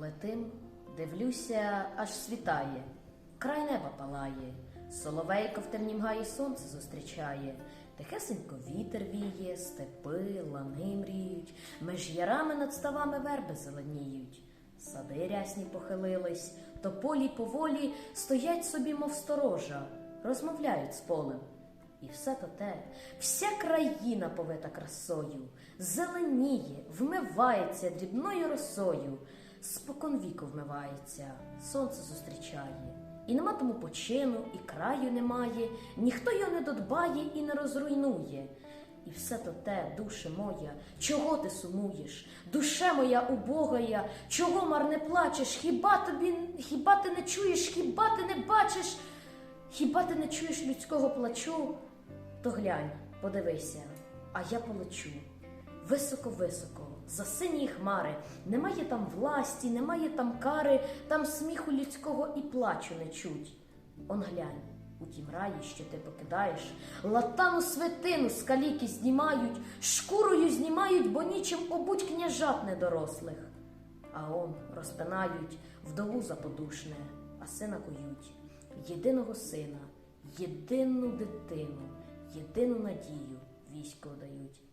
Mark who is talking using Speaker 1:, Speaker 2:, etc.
Speaker 1: Летим, дивлюся, аж світає, край неба палає, соловейко в темнім гаї сонце зустрічає, тихесенько вітер віє, степи, лани мріють, меж ярами над ставами верби зеленіють. Сади рясні похилились, тополі поволі стоять собі, мов сторожа, розмовляють з полем. І все то те, вся країна повита красою, зеленіє, вмивається дрібною росою, спокон віку вмивається, сонце зустрічає. І нема тому почину, і краю немає, ніхто його не додбає і не розруйнує. І все то те, душе моя, чого ти сумуєш? Душе моя убогая, чого марне плачеш? Хіба тобі, хіба ти не чуєш, хіба ти не бачиш? Хіба ти не чуєш людського плачу? То глянь, подивися, а я полечу. Високо-високо, за сині хмари, немає там власті, немає там кари, там сміху людського і плачу не чуть. Он глянь, у тім раї, що ти покидаєш, латану свитину з каліки знімають, шкурою знімають, бо нічим обуть княжат недорослих. А он розпинають вдову заподушне, а сина кують, єдиного сина, єдину дитину, єдину надію військо дають.